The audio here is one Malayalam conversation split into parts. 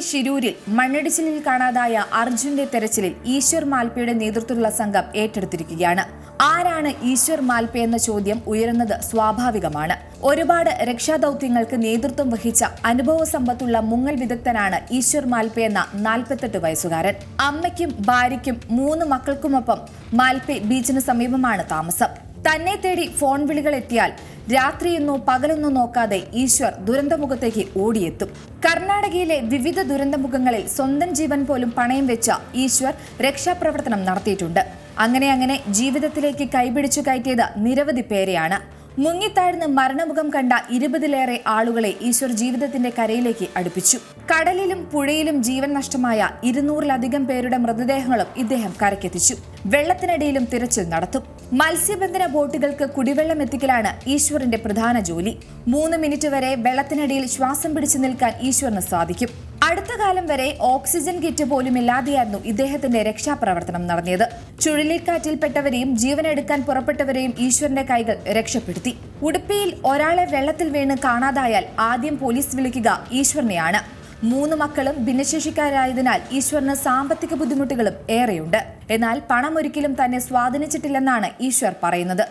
ശിരൂരിൽ മണ്ണിടിച്ചിലിൽ കാണാതായ അർജുന്റെ തെരച്ചിലിൽ ഈശ്വർ മാൽപ്പയുടെ നേതൃത്വത്തിലുള്ള സംഘം ഏറ്റെടുത്തിരിക്കുകയാണ്. ആരാണ് ഈശ്വർ മാൽപ്പ എന്ന ചോദ്യം ഉയരുന്നത് സ്വാഭാവികമാണ്. ഒരുപാട് രക്ഷാദൌത്യങ്ങൾക്ക് നേതൃത്വം വഹിച്ച അനുഭവ സമ്പത്തുള്ള മുങ്ങൽ വിദഗ്ധനാണ് ഈശ്വർ മാൽപ്പ എന്ന നാൽപ്പത്തെട്ട് വയസ്സുകാരൻ. അമ്മയ്ക്കും ഭാര്യയ്ക്കും മൂന്ന് മക്കൾക്കുമൊപ്പം മാൽപ്പെ ബീച്ചിന് സമീപമാണ് താമസം. തന്നെ തേടി ഫോൺ വിളികൾ എത്തിയാൽ രാത്രിയെന്നോ പകലെന്നോ നോക്കാതെ ഈശ്വർ ദുരന്തമുഖത്തേക്ക് ഓടിയെത്തും. കർണാടകയിലെ വിവിധ ദുരന്തമുഖങ്ങളിൽ സ്വന്തം ജീവൻ പോലും പണയം വെച്ച ഈശ്വർ രക്ഷാപ്രവർത്തനം നടത്തിയിട്ടുണ്ട്. അങ്ങനെ അങ്ങനെ ജീവിതത്തിലേക്ക് കൈപിടിച്ചു കയറ്റിയത് നിരവധി പേരെയാണ്. മുങ്ങിത്താഴ്ന്ന് മരണമുഖം കണ്ട ഇരുപതിലേറെ ആളുകളെ ഈശ്വർ ജീവിതത്തിന്റെ കരയിലേക്ക് അടുപ്പിച്ചു. കടലിലും പുഴയിലും ജീവൻ നഷ്ടമായ ഇരുന്നൂറിലധികം പേരുടെ മൃതദേഹങ്ങളും ഇദ്ദേഹം കരക്കെത്തിച്ചു വെള്ളത്തിനടിയിലും തിരച്ചിൽ നടത്തും. മത്സ്യബന്ധന ബോട്ടുകൾക്ക് കുടിവെള്ളം എത്തിക്കലാണ് ഈശ്വറിന്റെ പ്രധാന ജോലി. മൂന്ന് മിനിറ്റ് വരെ വെള്ളത്തിനടിയിൽ ശ്വാസം പിടിച്ചു നിൽക്കാൻ ഈശ്വറിന് സാധിക്കും. അടുത്ത കാലം വരെ ഓക്സിജൻ കിറ്റ് പോലും ഇല്ലാതെയായിരുന്നു ഇദ്ദേഹത്തിന്റെ രക്ഷാപ്രവർത്തനം നടന്നത് ചുഴലിക്കാറ്റിൽപ്പെട്ടവരെയും ജീവനെടുക്കാൻ പുറപ്പെട്ടവരെയും ഈശ്വരന്റെ കൈകൾ രക്ഷപ്പെടുത്തി. ഉടുപ്പിയിൽ ഒരാളെ വെള്ളത്തിൽ വീണ് കാണാതായാൽ ആദ്യം പോലീസ് വിളിക്കുക ഈശ്വരനെയാണ്. മൂന്ന് മക്കളും ഭിന്നശേഷിക്കാരായതിനാൽ ഈശ്വറിന് സാമ്പത്തിക ബുദ്ധിമുട്ടുകളും ഏറെയുണ്ട്. എന്നാൽ പണം ഒരിക്കലും തന്നെ സ്വാധീനിച്ചിട്ടില്ലെന്നാണ് ഈശ്വർ പറയുന്നത്.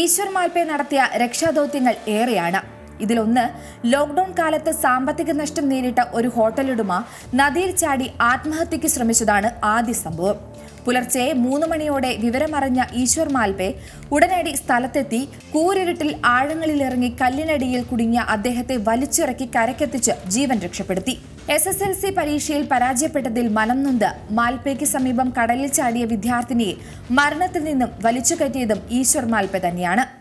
ഈശ്വർ മാൽപ്പെ നടത്തിയ രക്ഷാദൗത്യങ്ങൾ ഏറെയാണ്. ഇതിലൊന്ന് ലോക്ക്ഡൌൺ കാലത്ത് സാമ്പത്തിക നഷ്ടം നേരിട്ട ഒരു ഹോട്ടലുടമ നദിയിൽ ചാടി ആത്മഹത്യയ്ക്ക് ശ്രമിച്ചതാണ് ആദ്യ സംഭവം. പുലർച്ചെ മൂന്ന് മണിയോടെ വിവരമറിഞ്ഞ ഈശ്വർ മാൽപെ ഉടനടി സ്ഥലത്തെത്തി കൂരിരുട്ടിൽ ആഴങ്ങളിലിറങ്ങി കല്ലിനടിയിൽ കുടുങ്ങിയ അദ്ദേഹത്തെ വലിച്ചിറക്കി കരക്കെത്തിച്ച് ജീവൻ രക്ഷപ്പെടുത്തി. എസ് എസ് എൽ സി പരീക്ഷയിൽ പരാജയപ്പെട്ടതിൽ മനം നൊന്ത് മാൽപേക്ക് സമീപം കടലിൽ ചാടിയ വിദ്യാർത്ഥിനിയെ മരണത്തിൽ നിന്നും വലിച്ചു കയറ്റിയതും ഈശ്വർ മാൽപെ തന്നെയാണ്.